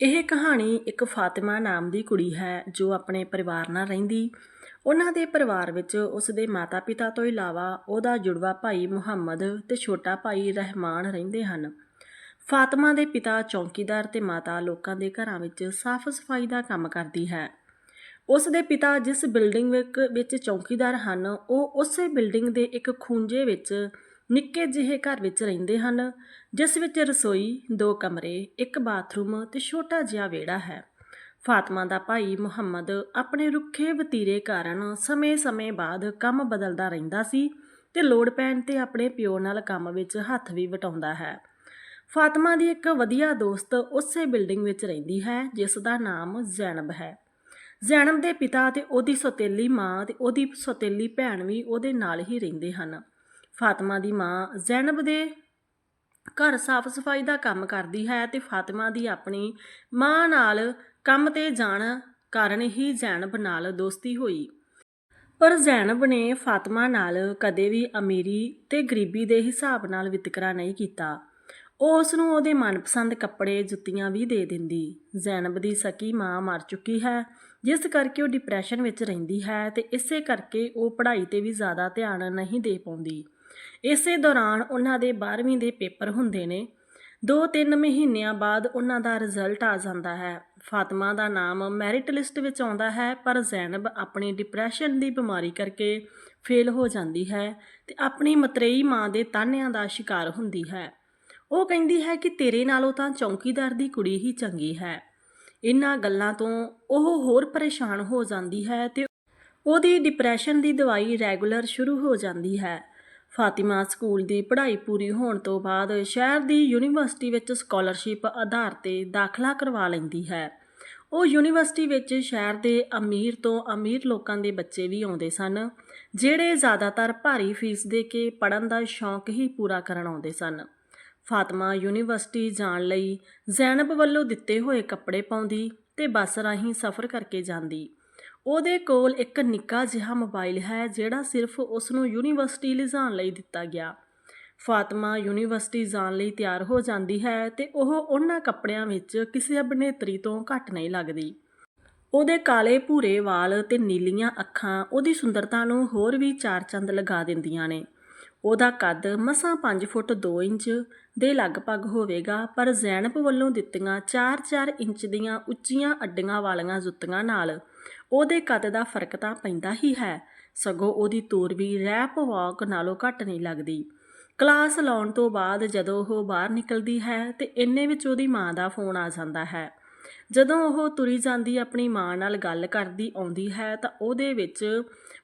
ਇਹ ਕਹਾਣੀ ਇੱਕ ਫਾਤਿਮਾ ਨਾਮ ਦੀ ਕੁੜੀ ਹੈ ਜੋ ਆਪਣੇ ਪਰਿਵਾਰ ਨਾਲ ਰਹਿੰਦੀ। ਉਹਨਾਂ ਦੇ ਪਰਿਵਾਰ ਵਿੱਚ ਉਸ ਦੇ ਮਾਤਾ-ਪਿਤਾ ਤੋਂ ਇਲਾਵਾ ਉਹਦਾ ਜੁੜਵਾ ਭਾਈ ਮੁਹੰਮਦ ਤੇ ਛੋਟਾ ਭਾਈ ਰਹਿਮਾਨ ਰਹਿੰਦੇ ਹਨ। ਫਾਤਿਮਾ ਦੇ ਪਿਤਾ ਚੌਕੀਦਾਰ ਤੇ ਮਾਤਾ ਲੋਕਾਂ ਦੇ ਘਰਾਂ ਵਿੱਚ ਸਾਫ਼ ਸਫ਼ਾਈ ਦਾ ਕੰਮ ਕਰਦੀ ਹੈ। ਉਸ ਦੇ ਪਿਤਾ ਜਿਸ ਬਿਲਡਿੰਗ ਵਿੱਚ ਵਿੱਚ ਚੌਕੀਦਾਰ ਹਨ, ਉਹ ਉਸੇ ਬਿਲਡਿੰਗ ਦੇ ਇੱਕ ਖੂੰਜੇ ਵਿੱਚ ਨਿੱਕੇ ਜਿਹੇ ਘਰ ਵਿੱਚ ਰਹਿੰਦੇ ਹਨ, ਜਿਸ ਵਿੱਚ ਰਸੋਈ, ਦੋ ਕਮਰੇ, ਇੱਕ ਬਾਥਰੂਮ ਤੇ ਛੋਟਾ ਜਿਹਾ ਵਿਹੜਾ ਹੈ। ਫਾਤਮਾ ਦਾ ਭਾਈ ਮੁਹੰਮਦ ਆਪਣੇ ਰੁੱਖੇ ਵਤੀਰੇ ਕਾਰਨ ਸਮੇਂ-ਸਮੇਂ ਬਾਅਦ ਕੰਮ ਬਦਲਦਾ ਰਹਿੰਦਾ ਸੀ ਤੇ ਲੋੜ ਪੈਣ ਤੇ ਆਪਣੇ ਪਿਓ ਨਾਲ ਕੰਮ ਵਿੱਚ ਹੱਥ ਵੀ ਵਟਾਉਂਦਾ ਹੈ। ਫਾਤਮਾ ਦੀ ਇੱਕ ਵਧੀਆ ਦੋਸਤ ਉਸੇ ਬਿਲਡਿੰਗ ਵਿੱਚ ਰਹਿੰਦੀ ਹੈ, ਜਿਸ ਦਾ ਨਾਮ ਜ਼ੈਨਬ ਹੈ। ਜ਼ੈਨਬ ਦੇ ਪਿਤਾ ਤੇ ਉਹਦੀ ਸੌਤੇਲੀ ਮਾਂ ਤੇ ਉਹਦੀ ਸੌਤੇਲੀ ਭੈਣ ਵੀ ਉਹਦੇ ਨਾਲ ਹੀ ਰਹਿੰਦੇ ਹਨ। ਫਾਤਮਾ ਦੀ ਮਾਂ ਜ਼ੈਨਬ ਦੇ ਘਰ ਸਾਫ਼ ਸਫ਼ਾਈ ਦਾ ਕੰਮ ਕਰਦੀ ਹੈ ਤੇ ਫਾਤਿਮਾ ਦੀ ਆਪਣੀ ਮਾਂ ਨਾਲ ਕੰਮ ਤੇ ਜਾਣ ਕਾਰਨ ਹੀ ਜ਼ੈਨਬ ਨਾਲ ਦੋਸਤੀ ਹੋਈ। ਪਰ ਜ਼ੈਨਬ ਨੇ ਫਾਤਿਮਾ ਨਾਲ ਕਦੇ ਵੀ ਅਮੀਰੀ ਤੇ ਗਰੀਬੀ ਦੇ ਹਿਸਾਬ ਨਾਲ ਵਿਤਕਰਾ ਨਹੀਂ ਕੀਤਾ। ਉਹ ਉਸ ਨੂੰ ਉਹਦੇ ਮਨਪਸੰਦ ਕੱਪੜੇ, ਜੁੱਤੀਆਂ ਵੀ ਦੇ ਦਿੰਦੀ। ਜ਼ੈਨਬ ਦੀ ਸਕੀ ਮਾਂ ਮਰ ਚੁੱਕੀ ਹੈ, ਜਿਸ ਕਰਕੇ ਉਹ ਡਿਪਰੈਸ਼ਨ ਵਿੱਚ ਰਹਿੰਦੀ ਹੈ ਤੇ ਇਸੇ ਕਰਕੇ ਉਹ ਪੜ੍ਹਾਈ ਤੇ ਵੀ ਜ਼ਿਆਦਾ ਧਿਆਨ ਨਹੀਂ ਦੇ ਪਾਉਂਦੀ। ਇਸੇ ਦੌਰਾਨ ਉਹਨਾਂ ਦੇ 12ਵੀਂ ਦੇ ਪੇਪਰ ਹੁੰਦੇ ਨੇ। 2-3 ਮਹੀਨਿਆਂ ਬਾਅਦ ਉਹਨਾਂ ਦਾ ਰਿਜ਼ਲਟ ਆ ਜਾਂਦਾ ਹੈ। ਫਾਤਿਮਾ ਦਾ ਨਾਮ ਮੈਰਿਟ ਲਿਸਟ ਵਿੱਚ ਆਉਂਦਾ ਹੈ, ਪਰ ਜ਼ੈਨਬ ਆਪਣੀ ਡਿਪਰੈਸ਼ਨ ਦੀ ਬਿਮਾਰੀ ਕਰਕੇ ਫੇਲ ਹੋ ਜਾਂਦੀ ਹੈ ਤੇ ਆਪਣੀ ਮਤਰੇਈ ਮਾਂ ਦੇ ਤਾਨਿਆਂ ਦਾ ਸ਼ਿਕਾਰ ਹੁੰਦੀ ਹੈ। ਉਹ ਕਹਿੰਦੀ ਹੈ ਕਿ ਤੇਰੇ ਨਾਲੋਂ ਤਾਂ ਚੌਕੀਦਾਰ ਦੀ ਕੁੜੀ ਹੀ ਚੰਗੀ ਹੈ। ਇਹਨਾਂ ਗੱਲਾਂ ਤੋਂ ਉਹ ਹੋਰ ਪਰੇਸ਼ਾਨ ਹੋ ਜਾਂਦੀ ਹੈ ਤੇ ਉਹਦੀ ਡਿਪਰੈਸ਼ਨ ਦੀ ਦਵਾਈ ਰੈਗੂਲਰ ਸ਼ੁਰੂ ਹੋ ਜਾਂਦੀ ਹੈ। ਫਾਤਿਮਾ ਸਕੂਲ ਦੀ ਪੜ੍ਹਾਈ ਪੂਰੀ ਹੋਣ ਤੋਂ ਬਾਅਦ ਸ਼ਹਿਰ ਦੀ ਯੂਨੀਵਰਸਿਟੀ ਵਿੱਚ ਸਕਾਲਰਸ਼ਿਪ ਆਧਾਰ ਤੇ ਦਾਖਲਾ ਕਰਵਾ ਲੈਂਦੀ ਹੈ। ਉਹ ਯੂਨੀਵਰਸਿਟੀ ਵਿੱਚ ਸ਼ਹਿਰ ਦੇ ਅਮੀਰ ਤੋਂ ਅਮੀਰ ਲੋਕਾਂ ਦੇ ਬੱਚੇ ਵੀ ਆਉਂਦੇ ਸਨ, ਜਿਹੜੇ ਜ਼ਿਆਦਾਤਰ ਭਾਰੀ ਫੀਸ ਦੇ ਕੇ ਪੜਨ ਦਾ ਸ਼ੌਂਕ ਹੀ ਪੂਰਾ ਕਰਨ ਆਉਂਦੇ ਸਨ। ਫਾਤਿਮਾ ਯੂਨੀਵਰਸਿਟੀ ਜਾਣ ਲਈ ਜ਼ੈਨਬ ਵੱਲੋਂ ਦਿੱਤੇ ਹੋਏ ਕੱਪੜੇ ਪਾਉਂਦੀ ਤੇ ਬੱਸ ਰਾਹੀਂ ਸਫ਼ਰ ਕਰਕੇ ਜਾਂਦੀ। ਉਹਦੇ ਕੋਲ ਇੱਕ ਨਿੱਕਾ ਜਿਹਾ ਮੋਬਾਈਲ ਹੈ ਜਿਹੜਾ ਸਿਰਫ ਉਸ ਨੂੰ ਯੂਨੀਵਰਸਿਟੀ ਲਿਜਾਣ ਲਈ ਦਿੱਤਾ ਗਿਆ। ਫਾਤਿਮਾ ਯੂਨੀਵਰਸਿਟੀ ਜਾਣ ਲਈ ਤਿਆਰ ਹੋ ਜਾਂਦੀ ਹੈ ਤੇ ਉਹ ਉਹਨਾਂ ਕੱਪੜਿਆਂ ਵਿੱਚ ਕਿਸੇ ਅਭਿਨੇਤਰੀ ਤੋਂ ਘੱਟ ਨਹੀਂ ਲੱਗਦੀ। ਉਹਦੇ ਕਾਲੇ ਭੂਰੇ ਵਾਲ ਤੇ ਨੀਲੀਆਂ ਅੱਖਾਂ ਉਹਦੀ ਸੁੰਦਰਤਾ ਨੂੰ ਹੋਰ ਵੀ ਚਾਰ ਚੰਦ ਲਗਾ ਦਿੰਦੀਆਂ ਨੇ। ਉਹਦਾ ਕੱਦ ਮਸਾਂ 5 ਫੁੱਟ 2 ਇੰਚ ਦੇ ਲਗਭਗ ਹੋਵੇਗਾ, ਪਰ ਜ਼ੈਨਬ ਵੱਲੋਂ ਦਿੱਤੀਆਂ 4-4 ਇੰਚ ਦੀਆਂ ਉੱਚੀਆਂ ਅੱਡੀਆਂ ਵਾਲੀਆਂ ਜੁੱਤੀਆਂ ਨਾਲ ਉਹਦੇ ਕੱਦ ਦਾ ਫ਼ਰਕ ਤਾਂ ਪੈਂਦਾ ਹੀ ਹੈ। ਸਗੋਂ ਉਹਦੀ ਤੂਰ ਵੀ ਰੈਪ ਵਾਕ ਨਾਲੋਂ ਘੱਟ ਨਹੀਂ ਲੱਗਦੀ। ਕਲਾਸ ਲਾਉਣ ਤੋਂ ਬਾਅਦ ਜਦੋਂ ਉਹ ਬਾਹਰ ਨਿਕਲਦੀ ਹੈ ਤੇ ਇੰਨੇ ਵਿੱਚ ਉਹਦੀ ਮਾਂ ਦਾ ਫੋਨ ਆ ਜਾਂਦਾ ਹੈ। ਜਦੋਂ ਉਹ ਤੁਰੀ ਜਾਂਦੀ ਆਪਣੀ ਮਾਂ ਨਾਲ ਗੱਲ ਕਰਦੀ ਆਉਂਦੀ ਹੈ ਤਾਂ ਉਹਦੇ ਵਿੱਚ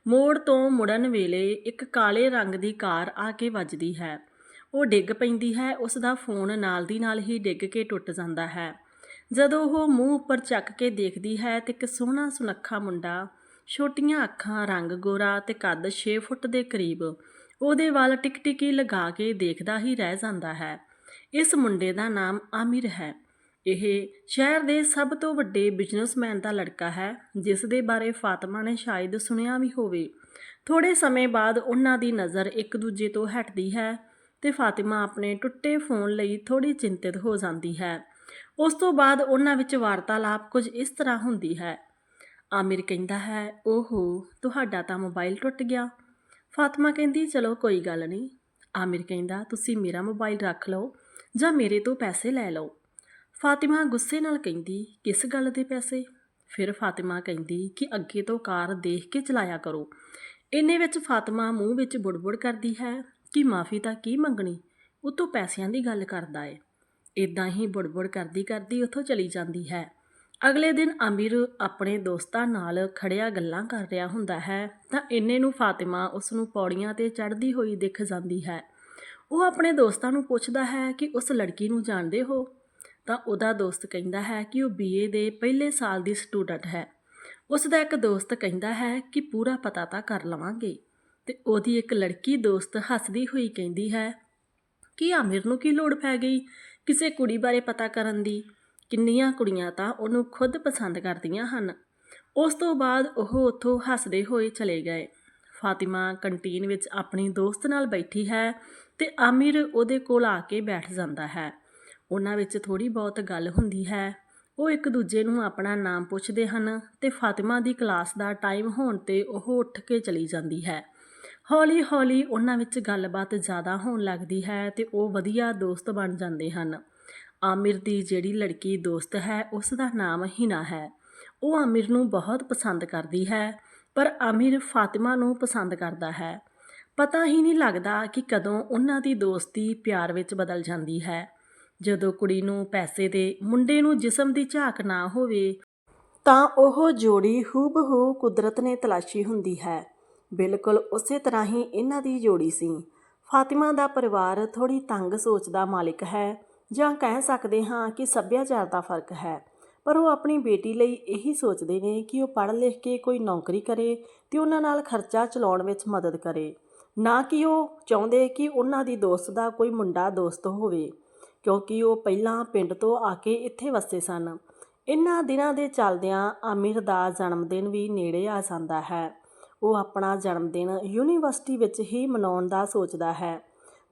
ਮੋੜ ਤੋਂ ਮੁੜਨ ਵੇਲੇ ਇੱਕ ਕਾਲੇ ਰੰਗ ਦੀ ਕਾਰ ਆ ਕੇ ਵੱਜਦੀ ਹੈ। ਉਹ ਡਿੱਗ ਪੈਂਦੀ ਹੈ, ਉਸ ਦਾ ਫੋਨ ਨਾਲ ਦੀ ਨਾਲ ਹੀ ਡਿੱਗ ਕੇ ਟੁੱਟ ਜਾਂਦਾ ਹੈ। ਜਦੋਂ ਉਹ ਮੂੰਹ ਉੱਪਰ ਚੱਕ ਕੇ ਦੇਖਦੀ ਹੈ ਤੇ ਇੱਕ ਸੋਹਣਾ ਸੁਨੱਖਾ ਮੁੰਡਾ, ਛੋਟੀਆਂ ਅੱਖਾਂ, ਰੰਗ ਗੋਰਾ ਤੇ ਕੱਦ 6 ਫੁੱਟ ਦੇ ਕਰੀਬ, ਉਹਦੇ ਵੱਲ ਟਿਕਟਿਕੀ ਲਗਾ ਕੇ ਦੇਖਦਾ ਹੀ ਰਹਿ ਜਾਂਦਾ ਹੈ। ਇਸ ਮੁੰਡੇ ਦਾ ਨਾਮ ਆਮਿਰ ਹੈ। ਇਹ ਸ਼ਹਿਰ ਦੇ ਸਭ ਤੋਂ ਵੱਡੇ ਬਿਜ਼ਨਸਮੈਨ ਦਾ ਲੜਕਾ ਹੈ, ਜਿਸ ਦੇ ਬਾਰੇ ਫਾਤਿਮਾ ਨੇ ਸ਼ਾਇਦ ਸੁਣਿਆ ਵੀ ਹੋਵੇ। ਥੋੜੇ ਸਮੇਂ ਬਾਅਦ ਉਹਨਾਂ ਦੀ ਨਜ਼ਰ ਇੱਕ ਦੂਜੇ ਤੋਂ ਹਟਦੀ ਹੈ ਤੇ ਫਾਤਿਮਾ ਆਪਣੇ ਟੁੱਟੇ ਫੋਨ ਲਈ ਥੋੜੀ ਚਿੰਤਿਤ ਹੋ ਜਾਂਦੀ ਹੈ। ਉਸ ਤੋਂ ਬਾਅਦ ਉਹਨਾਂ ਵਿੱਚ ਵਾਰਤਾਲਾਪ ਕੁਝ ਇਸ ਤਰ੍ਹਾਂ ਹੁੰਦੀ ਹੈ। ਆਮਿਰ ਕਹਿੰਦਾ ਹੈ, ਓਹੋ, ਤੁਹਾਡਾ ਤਾਂ ਮੋਬਾਈਲ ਟੁੱਟ ਗਿਆ। ਫਾਤਿਮਾ ਕਹਿੰਦੀ, ਚਲੋ, ਕੋਈ ਗੱਲ ਨਹੀਂ। ਆਮਿਰ ਕਹਿੰਦਾ, ਤੁਸੀਂ ਮੇਰਾ ਮੋਬਾਈਲ ਰੱਖ ਲਓ ਜਾਂ ਮੇਰੇ ਤੋਂ ਪੈਸੇ ਲੈ ਲਓ। ਫਾਤਿਮਾ ਗੁੱਸੇ ਨਾਲ ਕਹਿੰਦੀ, ਕਿਸ ਗੱਲ ਦੇ ਪੈਸੇ? ਫਿਰ ਫਾਤਿਮਾ ਕਹਿੰਦੀ ਕਿ ਅੱਗੇ ਤੋਂ ਕਾਰ ਦੇਖ ਕੇ ਚਲਾਇਆ ਕਰੋ। ਇੰਨੇ ਵਿੱਚ ਫਾਤਿਮਾ ਮੂੰਹ ਵਿੱਚ ਬੁੜਬੁੜ ਕਰਦੀ ਹੈ ਕਿ ਮਾਫੀ ਤਾਂ ਕੀ ਮੰਗਣੀ? ਉਹ ਤੋਂ ਪੈਸਿਆਂ ਦੀ ਗੱਲ ਕਰਦਾ ਏ। ਇਦਾਂ ਹੀ ਬੁੜਬੁੜ ਕਰਦੀ ਕਰਦੀ ਉੱਥੋਂ ਚਲੀ ਜਾਂਦੀ ਹੈ। ਅਗਲੇ ਦਿਨ ਅਮੀਰ ਆਪਣੇ ਦੋਸਤਾਂ ਨਾਲ ਖੜਿਆ ਗੱਲਾਂ ਕਰ ਰਿਹਾ ਹੁੰਦਾ ਹੈ ਤਾਂ ਇੰਨੇ ਨੂੰ ਫਾਤਿਮਾ ਉਸ ਨੂੰ ਪੌੜੀਆਂ ਤੇ ਚੜ੍ਹਦੀ ਹੋਈ ਦਿਖ ਜਾਂਦੀ ਹੈ। ਉਹ ਆਪਣੇ ਦੋਸਤਾਂ ਨੂੰ ਪੁੱਛਦਾ ਹੈ ਕਿ ਉਸ ਲੜਕੀ ਨੂੰ ਜਾਣਦੇ ਹੋ? ਤਾਂ ਉਹਦਾ ਦੋਸਤ ਕਹਿੰਦਾ ਹੈ ਕਿ ਉਹ ਬੀਏ ਦੇ ਪਹਿਲੇ ਸਾਲ ਦੀ ਸਟੂਡੈਂਟ ਹੈ। ਉਸ ਦਾ ਇੱਕ ਦੋਸਤ ਕਹਿੰਦਾ ਹੈ ਕਿ ਪੂਰਾ ਪਤਾ ਤਾਂ ਕਰ ਲਵਾਂਗੇ। ਤੇ ਉਹਦੀ ਇੱਕ ਲੜਕੀ ਦੋਸਤ ਹੱਸਦੀ ਹੋਈ ਕਹਿੰਦੀ ਹੈ ਕਿ ਆਮਿਰ ਨੂੰ ਕੀ ਲੋੜ ਪੈ ਗਈ? ਕਿਸੇ ਕੁੜੀ ਬਾਰੇ ਪਤਾ ਕਰਨ ਦੀ ਕਿੰਨੀਆਂ ਕੁੜੀਆਂ ਤਾਂ ਉਹਨੂੰ ਖੁਦ ਪਸੰਦ ਕਰਦੀਆਂ ਹਨ। ਉਸ ਤੋਂ ਬਾਅਦ ਉਹ ਉੱਥੋਂ ਹੱਸਦੇ ਹੋਏ ਚਲੇ ਗਏ। ਫਾਤਿਮਾ ਕੰਟੀਨ ਵਿੱਚ ਆਪਣੀ ਦੋਸਤ ਨਾਲ ਬੈਠੀ ਹੈ ਤੇ ਆਮਿਰ ਉਹਦੇ ਕੋਲ ਆ ਕੇ ਬੈਠ ਜਾਂਦਾ ਹੈ। ਉਹਨਾਂ ਵਿੱਚ ਥੋੜੀ ਬਹੁਤ ਗੱਲ ਹੁੰਦੀ ਹੈ। ਉਹ ਇੱਕ ਦੂਜੇ ਨੂੰ ਆਪਣਾ ਨਾਮ ਪੁੱਛਦੇ ਹਨ ਤੇ ਫਾਤਿਮਾ ਦੀ ਕਲਾਸ ਦਾ ਟਾਈਮ ਹੋਣ ਤੇ ਉਹ ਉੱਠ ਕੇ ਚਲੀ ਜਾਂਦੀ ਹੈ। ਹੌਲੀ ਹੌਲੀ ਉਹਨਾਂ ਵਿੱਚ ਗੱਲਬਾਤ ਜ਼ਿਆਦਾ ਹੋਣ ਲੱਗਦੀ ਹੈ ਤੇ ਉਹ ਵਧੀਆ ਦੋਸਤ ਬਣ ਜਾਂਦੇ ਹਨ। ਆਮਿਰ ਦੀ ਜਿਹੜੀ ਲੜਕੀ ਦੋਸਤ ਹੈ, ਉਸ ਦਾ ਨਾਮ ਹਿਨਾ ਹੈ। ਉਹ ਆਮਿਰ ਨੂੰ ਬਹੁਤ ਪਸੰਦ ਕਰਦੀ ਹੈ, ਪਰ ਆਮਿਰ ਫਾਤਿਮਾ ਨੂੰ ਪਸੰਦ ਕਰਦਾ ਹੈ। ਪਤਾ ਹੀ ਨਹੀਂ ਲੱਗਦਾ ਕਿ ਕਦੋਂ ਉਹਨਾਂ ਦੀ ਦੋਸਤੀ ਪਿਆਰ ਵਿੱਚ ਬਦਲ ਜਾਂਦੀ ਹੈ। ਜਦੋਂ ਕੁੜੀ ਨੂੰ ਪੈਸੇ ਦੇ, ਮੁੰਡੇ ਨੂੰ ਜਿਸਮ ਦੀ ਝਾਕ ਨਾ ਹੋਵੇ, ਤਾਂ ਉਹ ਜੋੜੀ ਹੂਬਹੂ ਕੁਦਰਤ ਨੇ ਤਲਾਸ਼ੀ ਹੁੰਦੀ ਹੈ। ਬਿਲਕੁਲ ਉਸੇ ਤਰ੍ਹਾਂ ਹੀ ਇਹਨਾਂ ਦੀ ਜੋੜੀ ਸੀ। ਫਾਤਿਮਾ ਦਾ ਪਰਿਵਾਰ ਥੋੜੀ ਤੰਗ ਸੋਚ ਦਾ ਮਾਲਿਕ ਹੈ, ਜਾਂ ਕਹਿ ਸਕਦੇ ਹਾਂ ਕਿ ਸੱਭਿਆਚਾਰ ਦਾ ਫ਼ਰਕ ਹੈ। ਪਰ ਉਹ ਆਪਣੀ ਬੇਟੀ ਲਈ ਇਹੀ ਸੋਚਦੇ ਨੇ ਕਿ ਉਹ ਪੜ੍ਹ ਲਿਖ ਕੇ ਕੋਈ ਨੌਕਰੀ ਕਰੇ ਤੇ ਉਹਨਾਂ ਨਾਲ ਖਰਚਾ ਚਲਾਉਣ ਵਿੱਚ ਮਦਦ ਕਰੇ। ਨਾ ਕਿ ਉਹ ਚਾਹੁੰਦੇ ਕਿ ਉਹਨਾਂ ਦੀ ਦੋਸਤ ਦਾ ਕੋਈ ਮੁੰਡਾ ਦੋਸਤ ਹੋਵੇ, ਕਿਉਂਕਿ ਉਹ ਪਹਿਲਾਂ ਪਿੰਡ ਤੋਂ ਆ ਕੇ ਇੱਥੇ ਵਸੇ ਸਨ। ਇਨ੍ਹਾਂ ਦਿਨਾਂ ਦੇ ਚੱਲਦਿਆਂ ਆਮਿਰ ਦਾ ਜਨਮ ਦਿਨ ਵੀ ਨੇੜੇ ਆ ਜਾਂਦਾ ਹੈ। ਉਹ ਆਪਣਾ ਜਨਮ ਦਿਨ ਯੂਨੀਵਰਸਿਟੀ ਵਿੱਚ ਹੀ ਮਨਾਉਣ ਦਾ ਸੋਚਦਾ ਹੈ।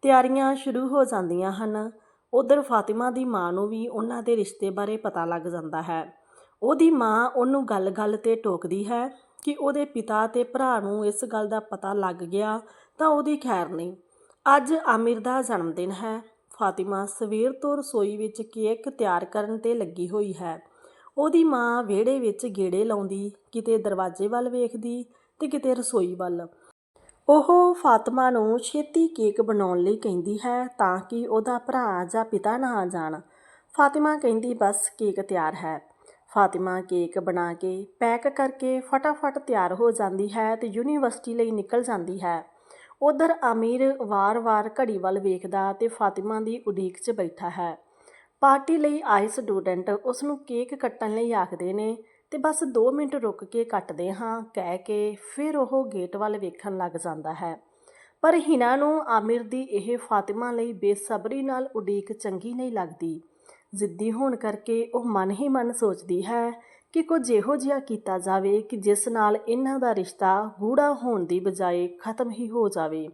ਤਿਆਰੀਆਂ ਸ਼ੁਰੂ ਹੋ ਜਾਂਦੀਆਂ ਹਨ। ਉਧਰ ਫਾਤਿਮਾ ਦੀ ਮਾਂ ਨੂੰ ਵੀ ਉਹਨਾਂ ਦੇ ਰਿਸ਼ਤੇ ਬਾਰੇ ਪਤਾ ਲੱਗ ਜਾਂਦਾ ਹੈ। ਉਹਦੀ ਮਾਂ ਉਹਨੂੰ ਗੱਲ-ਗੱਲ ਤੇ ਟੋਕਦੀ ਹੈ ਕਿ ਉਹਦੇ ਪਿਤਾ ਤੇ ਭਰਾ ਨੂੰ ਇਸ ਗੱਲ ਦਾ ਪਤਾ ਲੱਗ ਗਿਆ ਤਾਂ ਉਹਦੀ ਖੈਰ ਨਹੀਂ। ਅੱਜ ਆਮਿਰ ਦਾ ਜਨਮ ਦਿਨ ਹੈ। ਫਾਤਿਮਾ ਸਵੇਰ ਤੋਂ ਰਸੋਈ ਵਿੱਚ ਕੇਕ ਤਿਆਰ ਕਰਨ ਤੇ ਲੱਗੀ ਹੋਈ ਹੈ। ਉਹਦੀ ਮਾਂ ਵਿਹੜੇ ਵਿੱਚ ਗੇੜੇ ਲਾਉਂਦੀ, ਕਿਤੇ ਦਰਵਾਜ਼ੇ ਵੱਲ ਵੇਖਦੀ ਤੇ ਕਿਤੇ ਰਸੋਈ ਵੱਲ। ਉਹ ਫਾਤਿਮਾ ਨੂੰ ਛੇਤੀ ਕੇਕ ਬਣਾਉਣ ਲਈ ਕਹਿੰਦੀ ਹੈ ਤਾਂ ਕਿ ਉਹਦਾ ਭਰਾ ਜਾਂ ਪਿਤਾ ਨਾ ਆ ਜਾਣ। ਫਾਤਿਮਾ ਕਹਿੰਦੀ, ਬਸ, ਕੇਕ ਤਿਆਰ ਹੈ। ਫਾਤਿਮਾ ਕੇਕ ਬਣਾ ਕੇ ਪੈਕ ਕਰਕੇ ਫਟਾਫਟ ਤਿਆਰ ਹੋ ਜਾਂਦੀ ਹੈ ਤੇ ਯੂਨੀਵਰਸਿਟੀ ਲਈ ਨਿਕਲ ਜਾਂਦੀ ਹੈ। ਉਧਰ ਅਮੀਰ ਵਾਰ-ਵਾਰ ਘੜੀ ਵੱਲ ਵੇਖਦਾ ਤੇ ਫਾਤਿਮਾ ਦੀ ਉਡੀਕ 'ਚ ਬੈਠਾ ਹੈ। ਪਾਰਟੀ ਲਈ ਆਏ ਸਟੂਡੈਂਟ ਉਸ ਨੂੰ ਕੇਕ ਕੱਟਣ ਲਈ ਆਖਦੇ ਨੇ ਤੇ ਬਸ 2 ਮਿੰਟ ਰੁਕ ਕੇ ਕੱਟਦੇ ਹਾਂ, ਕਹਿ ਕੇ ਫਿਰ ਉਹ ਗੇਟ ਵੱਲ ਵੇਖਣ ਲੱਗ ਜਾਂਦਾ ਹੈ। ਪਰ ਹਿਨਾ ਨੂੰ ਆਮਿਰ ਦੀ ਇਹ ਫਾਤਿਮਾ ਲਈ ਬੇਸਬਰੀ ਨਾਲ ਉਡੀਕ ਚੰਗੀ ਨਹੀਂ ਲੱਗਦੀ। ਜ਼ਿੱਦੀ ਹੋਣ ਕਰਕੇ ਉਹ ਮਨ ਹੀ ਮਨ ਸੋਚਦੀ ਹੈ ਕਿ ਕੁਝ ਇਹੋ ਜਿਹਾ ਕੀਤਾ ਜਾਵੇ ਕਿ ਜਿਸ ਨਾਲ ਇਹਨਾਂ ਦਾ ਰਿਸ਼ਤਾ ਗੂੜਾ ਹੋਣ ਦੀ ਬਜਾਏ ਖਤਮ ਹੀ ਹੋ ਜਾਵੇ।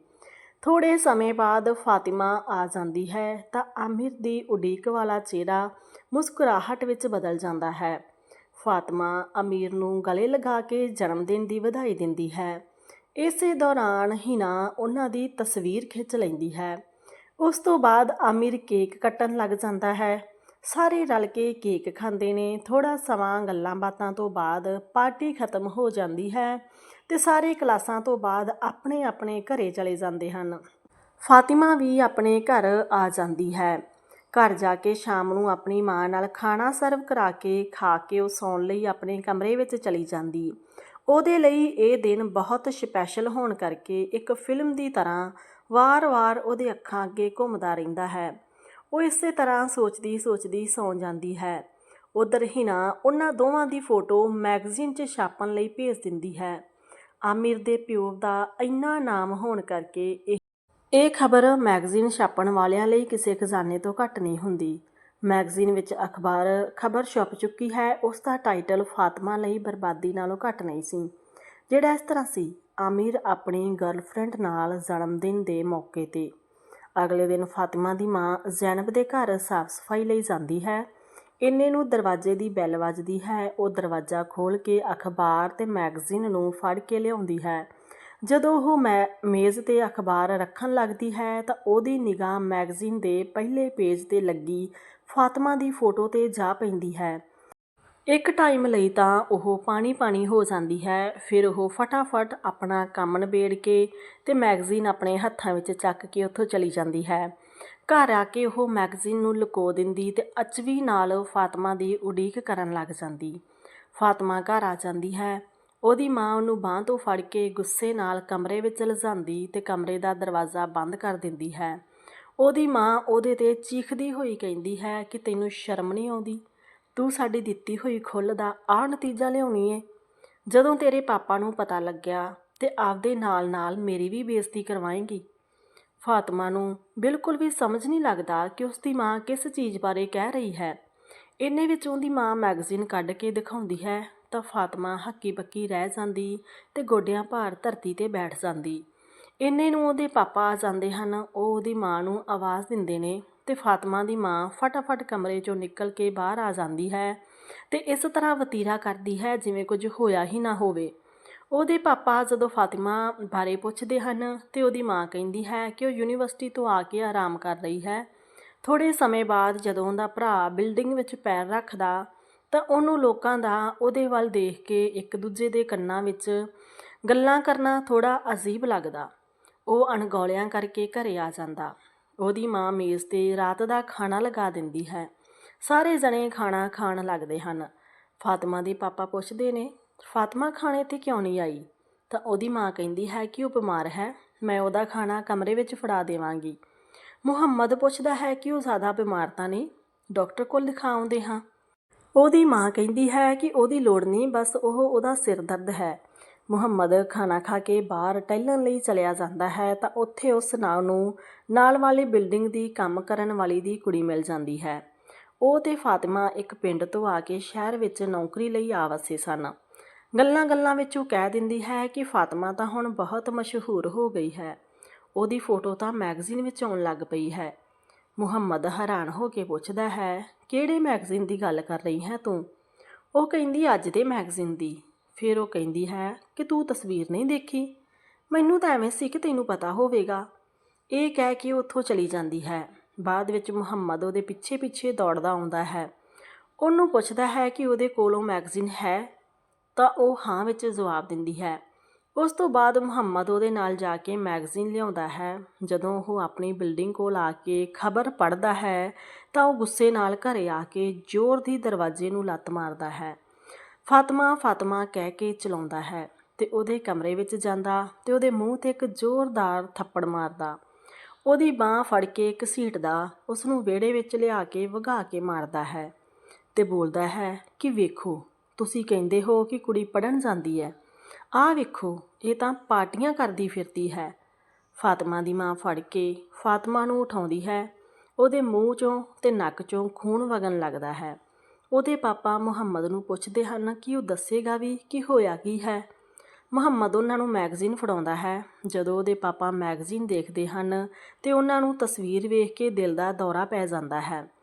ਥੋੜੇ ਸਮੇਂ ਬਾਅਦ ਫਾਤਿਮਾ ਆ ਜਾਂਦੀ ਹੈ ਤਾਂ ਆਮਿਰ ਦੀ ਉਡੀਕ ਵਾਲਾ ਚਿਹਰਾ ਮੁਸਕਰਾਹਟ ਵਿੱਚ ਬਦਲ ਜਾਂਦਾ ਹੈ। ਫਾਤਿਮਾ ਅਮੀਰ ਨੂੰ ਗਲੇ ਲਗਾ ਕੇ ਜਨਮ ਦਿਨ ਦੀ ਵਧਾਈ ਦਿੰਦੀ ਹੈ। ਇਸੇ ਦੌਰਾਨ ਹਿਨਾ ਉਹਨਾਂ ਦੀ ਤਸਵੀਰ ਖਿੱਚ ਲੈਂਦੀ ਹੈ। ਉਸ ਤੋਂ ਬਾਅਦ ਅਮੀਰ ਕੇਕ ਕੱਟਣ ਲੱਗ ਜਾਂਦਾ ਹੈ। ਸਾਰੇ ਰਲ ਕੇ ਕੇਕ ਖਾਂਦੇ ਨੇ। ਥੋੜਾ ਸਮਾਂ ਗੱਲਾਂ ਬਾਤਾਂ ਤੋਂ ਬਾਅਦ ਪਾਰਟੀ ਖਤਮ ਹੋ ਜਾਂਦੀ ਹੈ ਤੇ ਸਾਰੇ ਕਲਾਸਾਂ ਤੋਂ ਬਾਅਦ ਆਪਣੇ ਆਪਣੇ ਘਰੇ ਚਲੇ ਜਾਂਦੇ ਹਨ। ਫਾਤਿਮਾ ਵੀ ਆਪਣੇ ਘਰ ਆ ਜਾਂਦੀ ਹੈ। ਘਰ ਜਾ ਕੇ ਸ਼ਾਮ ਨੂੰ ਆਪਣੀ ਮਾਂ ਨਾਲ ਖਾਣਾ ਸਰਵ ਕਰਾ ਕੇ ਖਾ ਕੇ ਉਹ ਸੌਣ ਲਈ ਆਪਣੇ ਕਮਰੇ ਵਿੱਚ ਚਲੀ ਜਾਂਦੀ। ਉਹਦੇ ਲਈ ਇਹ ਦਿਨ ਬਹੁਤ ਸਪੈਸ਼ਲ ਹੋਣ ਕਰਕੇ ਇੱਕ ਫਿਲਮ ਦੀ ਤਰ੍ਹਾਂ ਵਾਰ-ਵਾਰ ਉਹਦੇ ਅੱਖਾਂ ਅੱਗੇ ਘੁੰਮਦਾ ਰਹਿੰਦਾ ਹੈ। ਉਹ ਇਸੇ ਤਰ੍ਹਾਂ ਸੋਚਦੀ ਸੋਚਦੀ ਸੌਂ ਜਾਂਦੀ ਹੈ। ਉਧਰ ਹਿਨਾ ਉਹਨਾਂ ਦੋਵਾਂ ਦੀ ਫੋਟੋ ਮੈਗਜ਼ੀਨ 'ਚ ਛਾਪਣ ਲਈ ਭੇਜ ਦਿੰਦੀ ਹੈ। ਆਮਿਰ ਦੇ ਪਿਓ ਦਾ ਇੰਨਾ ਨਾਮ ਹੋਣ ਕਰਕੇ ਇਹ ਖਬਰ ਮੈਗਜ਼ੀਨ ਛਾਪਣ ਵਾਲਿਆਂ ਲਈ ਕਿਸੇ ਖਜ਼ਾਨੇ ਤੋਂ ਘੱਟ ਨਹੀਂ ਹੁੰਦੀ। ਮੈਗਜ਼ੀਨ ਵਿੱਚ ਅਖਬਾਰ ਖਬਰ ਛਪ ਚੁੱਕੀ ਹੈ, ਉਸ ਦਾ ਟਾਈਟਲ ਫਾਤਮਾ ਲਈ ਬਰਬਾਦੀ ਨਾਲੋਂ ਘੱਟ ਨਹੀਂ ਸੀ। ਜਿਹੜਾ ਇਸ ਤਰ੍ਹਾਂ ਸੀ, ਆਮਿਰ ਆਪਣੀ ਗਰਲਫ੍ਰੈਂਡ ਨਾਲ ਜਨਮਦਿਨ ਦੇ ਮੌਕੇ ਤੇ। ਅਗਲੇ ਦਿਨ ਫਾਤਿਮਾ ਦੀ ਮਾਂ ਜ਼ੈਨਬ ਦੇ ਘਰ ਸਾਫ਼ ਸਫ਼ਾਈ ਲਈ ਜਾਂਦੀ ਹੈ। ਇੰਨੇ ਨੂੰ ਦਰਵਾਜ਼ੇ ਦੀ ਬੈਲ ਵੱਜਦੀ ਹੈ, ਉਹ ਦਰਵਾਜ਼ਾ ਖੋਲ ਕੇ ਅਖਬਾਰ ਤੇ ਮੈਗਜ਼ੀਨ ਨੂੰ ਫੜ ਕੇ ਲਿਆਉਂਦੀ ਹੈ। ਜਦੋਂ ਉਹ ਮੈ, ਮੇਜ਼ ਤੇ ਅਖਬਾਰ ਰੱਖਣ ਲੱਗਦੀ ਹੈ ਤਾਂ ਉਹਦੀ ਨਿਗਾਹ ਮੈਗਜ਼ੀਨ ਦੇ ਪਹਿਲੇ ਪੇਜ ਤੇ ਲੱਗੀ, ਫਾਤਿਮਾ ਦੀ ਫੋਟੋ ਤੇ ਜਾ ਪੈਂਦੀ ਹੈ। ਇੱਕ ਟਾਈਮ ਲਈ ਤਾਂ ਉਹ ਪਾਣੀ ਪਾਣੀ ਹੋ ਜਾਂਦੀ ਹੈ, ਫਿਰ ਉਹ ਫਟਾਫਟ ਆਪਣਾ ਕੰਮ ਨਿਬੇੜ ਕੇ ਤੇ ਮੈਗਜ਼ੀਨ ਆਪਣੇ ਹੱਥਾਂ ਵਿੱਚ ਚੱਕ ਕੇ ਉੱਥੋਂ ਚਲੀ ਜਾਂਦੀ ਹੈ। ਘਰ ਆ ਕੇ ਉਹ ਮੈਗਜ਼ੀਨ ਨੂੰ ਲੁਕੋ ਦਿੰਦੀ ਤੇ ਅਚਵੀ ਨਾਲ ਫਾਤਿਮਾ ਦੀ ਉਡੀਕ ਕਰਨ ਲੱਗ ਜਾਂਦੀ। ਫਾਤਿਮਾ ਘਰ ਆ ਜਾਂਦੀ ਹੈ। ਉਹਦੀ ਮਾਂ ਉਹਨੂੰ ਬਾਹ ਤੋਂ ਫੜ ਕੇ ਗੁੱਸੇ ਨਾਲ ਕਮਰੇ ਵਿੱਚ ਲਿਜਾਂਦੀ ਤੇ ਕਮਰੇ ਦਾ ਦਰਵਾਜ਼ਾ ਬੰਦ ਕਰ ਦਿੰਦੀ ਹੈ। ਉਹਦੀ ਮਾਂ ਉਹਦੇ ਤੇ ਚੀਖਦੀ ਹੋਈ ਕਹਿੰਦੀ ਹੈ ਕਿ ਤੈਨੂੰ ਸ਼ਰਮ ਨਹੀਂ ਆਉਂਦੀ? ਤੂੰ ਸਾਡੀ ਦਿੱਤੀ ਹੋਈ ਖੁੱਲ ਦਾ ਆਹ ਨਤੀਜਾ ਲਿਆਉਣੀ ਏ। ਜਦੋਂ ਤੇਰੇ ਪਾਪਾ ਨੂੰ ਪਤਾ ਲੱਗਿਆ ਤੇ ਆਪਦੇ ਨਾਲ-ਨਾਲ ਮੇਰੀ ਵੀ ਬੇਇੱਜ਼ਤੀ ਕਰਵਾਏਂਗੀ। ਫਾਤਿਮਾ ਨੂੰ ਬਿਲਕੁਲ ਵੀ ਸਮਝ ਨਹੀਂ ਲੱਗਦਾ ਕਿ ਉਸ ਦੀ ਮਾਂ ਕਿਸ ਚੀਜ਼ ਬਾਰੇ ਕਹਿ ਰਹੀ ਹੈ। ਇੰਨੇ ਵਿੱਚ ਉਹਦੀ ਮਾਂ ਮੈਗਜ਼ੀਨ ਕੱਢ ਕੇ ਦਿਖਾਉਂਦੀ ਹੈ ਤਾਂ ਫਾਤਮਾ ਹੱਕੀ ਬੱਕੀ ਰਹਿ ਜਾਂਦੀ ਤੇ ਗੋਡਿਆਂ ਭਾਰ ਧਰਤੀ ਤੇ ਬੈਠ ਜਾਂਦੀ। ਇੰਨੇ ਨੂੰ ਉਹਦੇ ਪਾਪਾ ਆ ਜਾਂਦੇ ਹਨ, ਉਹ ਉਹਦੀ ਮਾਂ ਨੂੰ ਆਵਾਜ਼ ਦਿੰਦੇ ਨੇ ਤੇ ਫਾਤਿਮਾ ਦੀ ਮਾਂ ਫਟਾਫਟ ਕਮਰੇ ਚੋਂ ਨਿਕਲ ਕੇ ਬਾਹਰ ਆ ਜਾਂਦੀ ਹੈ ਤੇ ਇਸ ਤਰ੍ਹਾਂ ਵਤੀਰਾ ਕਰਦੀ ਹੈ ਜਿਵੇਂ ਕੁਝ ਹੋਇਆ ਹੀ ਨਾ ਹੋਵੇ। ਉਹਦੇ ਪਾਪਾ ਜਦੋਂ ਫਾਤਿਮਾ ਬਾਰੇ ਪੁੱਛਦੇ ਹਨ ਤੇ ਉਹਦੀ ਮਾਂ ਕਹਿੰਦੀ ਹੈ ਕਿ ਉਹ ਯੂਨੀਵਰਸਿਟੀ ਤੋਂ ਆ ਕੇ ਆਰਾਮ ਕਰ ਰਹੀ ਹੈ। ਥੋੜੇ ਸਮੇਂ ਬਾਅਦ ਜਦੋਂ ਉਹਦਾ ਭਰਾ ਬਿਲਡਿੰਗ ਵਿੱਚ ਪੈਰ ਰੱਖਦਾ ਤਾਂ ਉਹਨੂੰ ਲੋਕਾਂ ਦਾ, ਉਹਦੇ ਵੱਲ ਦੇਖ ਕੇ ਇੱਕ ਦੂਜੇ ਦੇ ਕੰਨਾਂ ਵਿੱਚ ਗੱਲਾਂ ਕਰਨਾ ਥੋੜਾ ਅਜੀਬ ਲੱਗਦਾ। ਉਹ ਅਣਗੌਲਿਆਂ ਕਰਕੇ ਘਰੇ ਆ ਜਾਂਦਾ। ਉਹਦੀ ਮਾਂ ਮੇਜ਼ ਤੇ ਰਾਤ ਦਾ ਖਾਣਾ ਲਗਾ ਦਿੰਦੀ ਹੈ। ਸਾਰੇ ਜਣੇ ਖਾਣਾ ਖਾਣ ਲੱਗਦੇ ਹਨ। ਫਾਤਿਮਾ ਦੇ ਪਾਪਾ ਪੁੱਛਦੇ ਨੇ, ਫਾਤਿਮਾ, ਖਾਣੇ ਤੇ ਕਿਉਂ ਨਹੀਂ ਆਈ? ਤਾਂ ਉਹਦੀ ਮਾਂ ਕਹਿੰਦੀ ਹੈ ਕਿ ਉਹ ਬਿਮਾਰ ਹੈ। ਮੈਂ ਉਹਦਾ ਖਾਣਾ ਕਮਰੇ ਵਿੱਚ ਫੜਾ ਦੇਵਾਂਗੀ। ਮੁਹੰਮਦ ਪੁੱਛਦਾ ਹੈ ਕਿ ਉਹ ਜ਼ਿਆਦਾ ਬਿਮਾਰ ਤਾਂ ਨਹੀਂ? ਡਾਕਟਰ ਕੋਲ ਦਿਖਾਉਂਦੇ ਹਾਂ। ਉਹਦੀ ਮਾਂ ਕਹਿੰਦੀ ਹੈ ਕਿ ਉਹਦੀ ਲੋੜ ਨਹੀਂ, ਬਸ ਉਹ ਉਹਦਾ ਸਿਰ ਦਰਦ ਹੈ। ਮੁਹੰਮਦ ਖਾਣਾ ਖਾ ਕੇ ਬਾਹਰ ਟਹਿਲਣ ਲਈ ਚਲਿਆ ਜਾਂਦਾ ਹੈ ਤਾਂ ਉੱਥੇ ਉਸ ਨਾਲ ਨੂੰ ਨਾਲ ਵਾਲੀ ਬਿਲਡਿੰਗ ਦੀ ਕੰਮ ਕਰਨ ਵਾਲੀ ਦੀ ਕੁੜੀ ਮਿਲ ਜਾਂਦੀ ਹੈ। ਉਹ ਤੇ ਫਾਤਿਮਾ ਇੱਕ ਪਿੰਡ ਤੋਂ ਆ ਕੇ ਸ਼ਹਿਰ ਵਿੱਚ ਨੌਕਰੀ ਲਈ ਆ ਵਸੇ ਸਨ ਗੱਲਾਂ-ਗੱਲਾਂ ਵਿੱਚ ਉਹ ਕਹਿ ਦਿੰਦੀ ਹੈ ਕਿ ਫਾਤਿਮਾ ਤਾਂ ਹੁਣ ਬਹੁਤ ਮਸ਼ਹੂਰ ਹੋ ਗਈ ਹੈ। ਉਹਦੀ ਫੋਟੋ ਤਾਂ ਮੈਗਜ਼ੀਨ ਵਿੱਚ ਆਉਣ ਲੱਗ ਪਈ ਹੈ। ਮੁਹੰਮਦ ਹੈਰਾਨ ਹੋ ਕੇ ਪੁੱਛਦਾ ਹੈ, ਕਿਹੜੇ ਮੈਗਜ਼ੀਨ ਦੀ ਗੱਲ ਕਰ ਰਹੀ ਹੈ ਤੂੰ? ਉਹ ਕਹਿੰਦੀ, ਅੱਜ ਦੇ ਮੈਗਜ਼ੀਨ ਦੀ। ਫਿਰ ਉਹ ਕਹਿੰਦੀ ਹੈ, ਕਿ ਤੂੰ ਤਸਵੀਰ ਨਹੀਂ ਦੇਖੀ? ਮੈਨੂੰ ਤਾਂ ਐਵੇਂ ਸੀ ਕਿ ਤੈਨੂੰ ਪਤਾ ਹੋਵੇਗਾ। ਇਹ ਕਹਿ ਕੇ ਉਹ ਉੱਥੋਂ ਚਲੀ ਜਾਂਦੀ ਹੈ। ਬਾਅਦ ਵਿੱਚ ਮੁਹੰਮਦ ਉਹਦੇ ਪਿੱਛੇ-ਪਿੱਛੇ ਦੌੜਦਾ ਆਉਂਦਾ ਹੈ। ਉਹਨੂੰ ਪੁੱਛਦਾ ਹੈ ਕਿ ਉਹਦੇ ਕੋਲੋਂ ਮੈਗਜ਼ੀਨ ਹੈ? ਤਾਂ ਉਹ ਹਾਂ ਵਿੱਚ ਜਵਾਬ ਦਿੰਦੀ ਹੈ। ਉਸ ਤੋਂ ਬਾਅਦ ਮੁਹੰਮਦ ਉਹਦੇ ਨਾਲ ਜਾ ਕੇ ਮੈਗਜ਼ੀਨ ਲਿਆਉਂਦਾ ਹੈ। ਜਦੋਂ ਉਹ ਆਪਣੀ ਬਿਲਡਿੰਗ ਕੋਲ ਆ ਕੇ ਖਬਰ ਪੜ੍ਹਦਾ ਹੈ, ਤਾਂ ਉਹ ਗੁੱਸੇ ਨਾਲ ਘਰੇ ਆ ਕੇ ਜ਼ੋਰ ਦੀ ਦਰਵਾਜ਼ੇ ਨੂੰ ਲੱਤ ਮਾਰਦਾ ਹੈ। ਫਾਤਮਾ ਫਾਤਮਾ ਕਹਿ ਕੇ ਚਲਾਉਂਦਾ ਹੈ ਤੇ ਉਹਦੇ ਕਮਰੇ ਵਿੱਚ ਜਾਂਦਾ ਤੇ ਉਹਦੇ ਮੂੰਹ ਤੇ ਇੱਕ ਜ਼ੋਰਦਾਰ ਥੱਪੜ ਮਾਰਦਾ। ਉਹਦੀ ਬਾਹ ਫੜ ਕੇ ਘਸੀਟਦਾ ਉਸ ਨੂੰ ਵਿਹੜੇ ਵਿੱਚ ਲਿਆ ਕੇ ਵਗਾ ਕੇ ਮਾਰਦਾ ਹੈ ਤੇ ਬੋਲਦਾ ਹੈ ਕਿ ਵੇਖੋ, ਤੁਸੀਂ ਕਹਿੰਦੇ ਹੋ ਕਿ ਕੁੜੀ ਪੜਨ ਜਾਂਦੀ ਹੈ। ਆਹ ਵੇਖੋ ਇਹ ਤਾਂ ਪਾਰਟੀਆਂ ਕਰਦੀ ਫਿਰਦੀ ਹੈ। ਫਾਤਮਾ ਦੀ ਮਾਂ ਫੜ ਕੇ ਫਾਤਮਾ ਨੂੰ ਉਠਾਉਂਦੀ ਹੈ। ਉਹਦੇ ਮੂੰਹ ਚੋਂ ਤੇ ਨੱਕ ਚੋਂ ਖੂਨ ਵਗਣ ਲੱਗਦਾ ਹੈ। ਉਹਦੇ ਪਾਪਾ ਮੁਹੰਮਦ ਨੂੰ ਪੁੱਛਦੇ ਹਨ ਕਿ ਉਹ ਦੱਸੇਗਾ ਵੀ ਕਿ ਹੋਇਆ ਕੀ ਹੈ। ਮੁਹੰਮਦ ਉਹਨਾਂ ਨੂੰ ਮੈਗਜ਼ੀਨ ਫੜਾਉਂਦਾ ਹੈ। ਜਦੋਂ ਉਹਦੇ ਪਾਪਾ ਮੈਗਜ਼ੀਨ ਦੇਖਦੇ ਹਨ ਤੇ ਉਹਨਾਂ ਨੂੰ ਤਸਵੀਰ ਵੇਖ ਕੇ ਦਿਲ ਦਾ ਦੌਰਾ ਪੈ ਜਾਂਦਾ ਹੈ।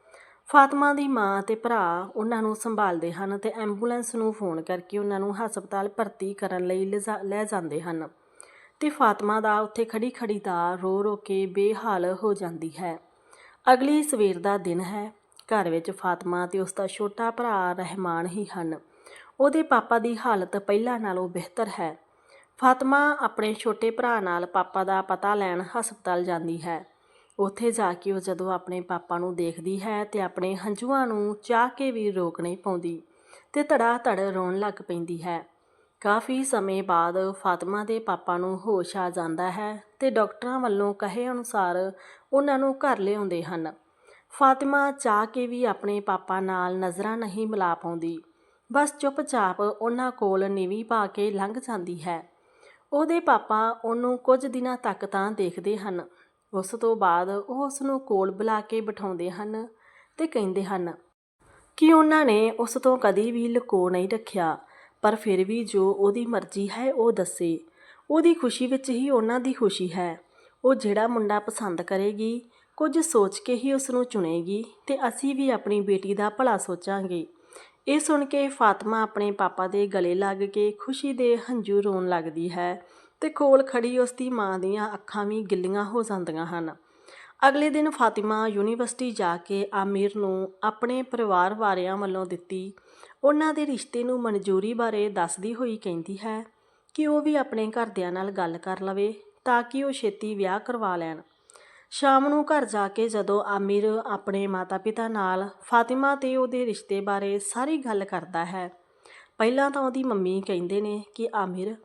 ਫਾਤਿਮਾ ਦੀ ਮਾਂ ਅਤੇ ਭਰਾ ਉਹਨਾਂ ਨੂੰ ਸੰਭਾਲਦੇ ਹਨ ਤੇ ਐਂਬੂਲੈਂਸ ਨੂੰ ਫੋਨ ਕਰਕੇ ਉਹਨਾਂ ਨੂੰ ਹਸਪਤਾਲ ਭਰਤੀ ਕਰਨ ਲਈ ਲਿਜਾ- ਲੈ ਜਾਂਦੇ ਹਨ। ਤੇ ਫਾਤਮਾ ਦਾ ਉੱਥੇ ਖੜੀ ਖੜੀ ਦਾ ਰੋ ਰੋ ਕੇ ਬੇਹਾਲ ਹੋ ਜਾਂਦੀ ਹੈ। ਅਗਲੀ ਸਵੇਰ ਦਾ ਦਿਨ ਹੈ। ਘਰ ਵਿੱਚ ਫਾਤਮਾ ਤੇ ਉਸ ਦਾ ਛੋਟਾ ਭਰਾ ਰਹਿਮਾਨ ਹੀ ਹਨ। ਉਹਦੇ ਪਾਪਾ ਦੀ ਹਾਲਤ ਪਹਿਲਾਂ ਨਾਲੋਂ ਬਿਹਤਰ ਹੈ। ਫਾਤਿਮਾ ਆਪਣੇ ਛੋਟੇ ਭਰਾ ਨਾਲ ਪਾਪਾ ਦਾ ਪਤਾ ਲੈਣ ਹਸਪਤਾਲ ਜਾਂਦੀ ਹੈ। ਉੱਥੇ ਜਾ ਕੇ ਉਹ ਜਦੋਂ ਆਪਣੇ ਪਾਪਾ ਨੂੰ ਦੇਖਦੀ ਹੈ ਤੇ ਆਪਣੇ ਹੰਝੂਆਂ ਨੂੰ ਚਾਹ ਕੇ ਵੀ ਰੋਕ ਨਹੀਂ ਪਾਉਂਦੀ ਤੇ ਧੜਾ ਧੜ ਰੋਣ ਲੱਗ ਪੈਂਦੀ ਹੈ। ਕਾਫੀ ਸਮੇਂ ਬਾਅਦ ਫਾਤਿਮਾ ਦੇ ਪਾਪਾ ਨੂੰ ਹੋਸ਼ ਆ ਜਾਂਦਾ ਹੈ ਤੇ ਡਾਕਟਰਾਂ ਵੱਲੋਂ ਕਹੇ ਅਨੁਸਾਰ ਉਹਨਾਂ ਨੂੰ ਘਰ ਲਿਆਉਂਦੇ ਹਨ। ਫਾਤਿਮਾ ਚਾਹ ਕੇ ਵੀ ਆਪਣੇ ਪਾਪਾ ਨਾਲ ਨਜ਼ਰਾਂ ਨਹੀਂ ਮਿਲਾ ਪਾਉਂਦੀ। ਬਸ ਚੁੱਪਚਾਪ ਉਹਨਾਂ ਕੋਲ ਨੀਵੀਂ ਪਾ ਕੇ ਲੰਘ ਜਾਂਦੀ ਹੈ। ਉਹਦੇ ਪਾਪਾ ਉਹਨੂੰ ਕੁਝ ਦਿਨਾਂ ਤੱਕ ਤਾਂ ਦੇਖਦੇ ਹਨ। ਉਸ ਤੋਂ ਬਾਅਦ ਉਹ ਉਸ ਨੂੰ ਕੋਲ ਬੁਲਾ ਕੇ ਬਿਠਾਉਂਦੇ ਹਨ ਤੇ ਕਹਿੰਦੇ ਹਨ, ਕਿ ਉਹਨਾਂ ਨੇ ਉਸ ਤੋਂ ਕਦੀ ਵੀ ਲੁਕੋ ਨਹੀਂ ਰੱਖਿਆ, ਪਰ ਫਿਰ ਵੀ ਜੋ ਉਹਦੀ ਮਰਜ਼ੀ ਹੈ ਉਹ ਦੱਸੇ। ਉਹਦੀ ਖੁਸ਼ੀ ਵਿੱਚ ਹੀ ਉਹਨਾਂ ਦੀ ਖੁਸ਼ੀ ਹੈ। ਉਹ ਜਿਹੜਾ ਮੁੰਡਾ ਪਸੰਦ ਕਰੇਗੀ, ਕੁਝ ਸੋਚ ਕੇ ਹੀ ਉਸ ਨੂੰ ਚੁਣੇਗੀ ਤੇ ਅਸੀਂ ਵੀ ਆਪਣੀ ਬੇਟੀ ਦਾ ਭਲਾ ਸੋਚਾਂਗੇ। ਇਹ ਸੁਣ ਕੇ ਫਾਤਮਾ ਆਪਣੇ ਪਾਪਾ ਦੇ ਗਲੇ ਲੱਗ ਕੇ ਖੁਸ਼ੀ ਦੇ ਹੰਝੂ ਰੋਣ ਲੱਗਦੀ ਹੈ ਤੇ ਕੋਲ ਖੜੀ ਉਸ ਦੀ ਮਾਂ ਦੀਆਂ ਅੱਖਾਂ ਵੀ ਗਿੱਲੀਆਂ ਹੋ ਜਾਂਦੀਆਂ ਹਨ। ਅਗਲੇ ਦਿਨ ਫਾਤਿਮਾ ਯੂਨੀਵਰਸਿਟੀ ਜਾ ਕੇ ਆਮਿਰ ਨੂੰ ਆਪਣੇ ਪਰਿਵਾਰ ਵਾਲਿਆਂ ਵੱਲੋਂ ਦਿੱਤੀ। ਉਹਨਾਂ ਦੇ ਰਿਸ਼ਤੇ ਨੂੰ ਮਨਜ਼ੂਰੀ ਬਾਰੇ ਦੱਸਦੀ ਹੋਈ ਕਹਿੰਦੀ ਹੈ ਕਿ ਉਹ ਵੀ ਆਪਣੇ ਘਰਦਿਆਂ ਨਾਲ ਗੱਲ ਕਰ ਲਵੇ ਤਾਂ ਕਿ ਉਹ ਛੇਤੀ ਵਿਆਹ ਕਰਵਾ ਲੈਣ। ਸ਼ਾਮ ਨੂੰ ਘਰ ਜਾ ਕੇ ਜਦੋਂ ਆਮਿਰ ਆਪਣੇ ਮਾਤਾ-ਪਿਤਾ ਨਾਲ ਫਾਤਿਮਾ ਤੇ ਉਹਦੇ ਰਿਸ਼ਤੇ ਬਾਰੇ ਸਾਰੀ ਗੱਲ ਕਰਦਾ ਹੈ, ਪਹਿਲਾਂ ਤਾਂ ਉਹਦੀ ਮੰਮੀ ਕਹਿੰਦੇ ਨੇ ਕਿ ਆਮਿਰ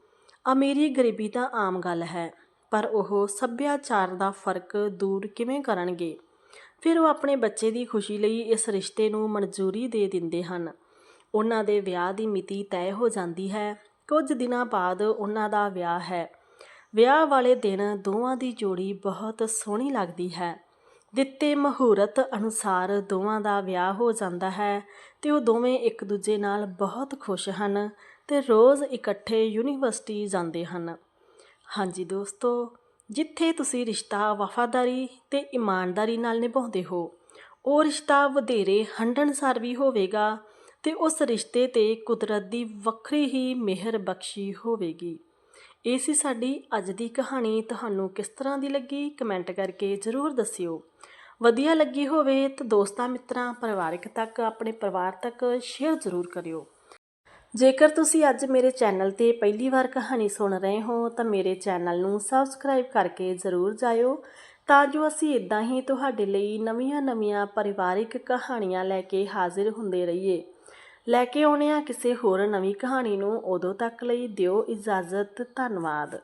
ਅਮੀਰੀ ਗਰੀਬੀ ਤਾਂ ਆਮ ਗੱਲ ਹੈ, ਪਰ ਉਹ ਸੱਭਿਆਚਾਰ ਦਾ ਫ਼ਰਕ ਦੂਰ ਕਿਵੇਂ ਕਰਨਗੇ? ਫਿਰ ਉਹ ਆਪਣੇ ਬੱਚੇ ਦੀ ਖੁਸ਼ੀ ਲਈ ਇਸ ਰਿਸ਼ਤੇ ਨੂੰ ਮਨਜ਼ੂਰੀ ਦੇ ਦਿੰਦੇ ਹਨ। ਉਹਨਾਂ ਦੇ ਵਿਆਹ ਦੀ ਮਿਤੀ ਤੈਅ ਹੋ ਜਾਂਦੀ ਹੈ। ਕੁਝ ਦਿਨਾਂ ਬਾਅਦ ਉਹਨਾਂ ਦਾ ਵਿਆਹ ਹੈ। ਵਿਆਹ ਵਾਲੇ ਦਿਨ ਦੋਵਾਂ ਦੀ ਜੋੜੀ ਬਹੁਤ ਸੋਹਣੀ ਲੱਗਦੀ ਹੈ। ਦਿੱਤੇ ਮਹੂਰਤ ਅਨੁਸਾਰ ਦੋਵਾਂ ਦਾ ਵਿਆਹ ਹੋ ਜਾਂਦਾ ਹੈ ਤੇ ਉਹ ਦੋਵੇਂ ਇੱਕ ਦੂਜੇ ਨਾਲ ਬਹੁਤ ਖੁਸ਼ ਹਨ। ਤੇ ਰੋਜ਼ ਇਕੱਠੇ ਯੂਨੀਵਰਸਿਟੀ ਜਾਂਦੇ ਹਨ। ਹਾਂਜੀ ਦੋਸਤੋ, ਜਿੱਥੇ ਤੁਸੀਂ ਰਿਸ਼ਤਾ ਵਫਾਦਾਰੀ ਤੇ ਇਮਾਨਦਾਰੀ ਨਾਲ ਨਿਭਾਉਂਦੇ ਹੋ, ਉਹ ਰਿਸ਼ਤਾ ਵਧੇਰੇ ਹੰਢਣਸਾਰ ਵੀ ਹੋਵੇਗਾ ਤੇ ਉਸ ਰਿਸ਼ਤੇ ਤੇ ਕੁਦਰਤ ਦੀ ਵੱਖਰੀ ਹੀ ਮਿਹਰ ਬਖਸ਼ੀ ਹੋਵੇਗੀ। ਇਹ ਸੀ ਸਾਡੀ ਅੱਜ ਦੀ ਕਹਾਣੀ। ਤੁਹਾਨੂੰ ਕਿਸ ਤਰ੍ਹਾਂ ਦੀ ਲੱਗੀ ਕਮੈਂਟ ਕਰਕੇ ਜ਼ਰੂਰ ਦੱਸਿਓ। ਵਧੀਆ ਲੱਗੀ ਹੋਵੇ ਤਾਂ ਦੋਸਤਾਂ, ਮਿੱਤਰਾਂ, ਪਰਿਵਾਰਕ ਤੱਕ, ਆਪਣੇ ਪਰਿਵਾਰ ਤੱਕ ਸ਼ੇਅਰ ਜ਼ਰੂਰ ਕਰਿਓ। ਜੇਕਰ ਤੁਸੀਂ ਅੱਜ ਮੇਰੇ ਚੈਨਲ ਤੇ ਪਹਿਲੀ ਵਾਰ ਕਹਾਣੀ ਸੁਣ ਰਹੇ ਹੋ, ਤਾਂ ਮੇਰੇ ਚੈਨਲ ਨੂੰ ਸਬਸਕ੍ਰਾਈਬ ਕਰਕੇ ਜ਼ਰੂਰ ਜਾਇਓ, ਤਾਂ ਜੋ ਅਸੀਂ ਇਦਾਂ ਹੀ ਤੁਹਾਡੇ ਲਈ ਨਵੀਆਂ-ਨਵੀਆਂ ਪਰਿਵਾਰਿਕ ਕਹਾਣੀਆਂ ਲੈ ਕੇ ਹਾਜ਼ਰ ਹੁੰਦੇ ਰਹੀਏ। ਲੈ ਕੇ ਆਉਣੇ ਆ ਕਿਸੇ ਹੋਰ ਨਵੀਂ ਕਹਾਣੀ ਨੂੰ, ਉਦੋਂ ਤੱਕ ਲਈ ਦਿਓ ਇਜਾਜ਼ਤ, ਧੰਨਵਾਦ।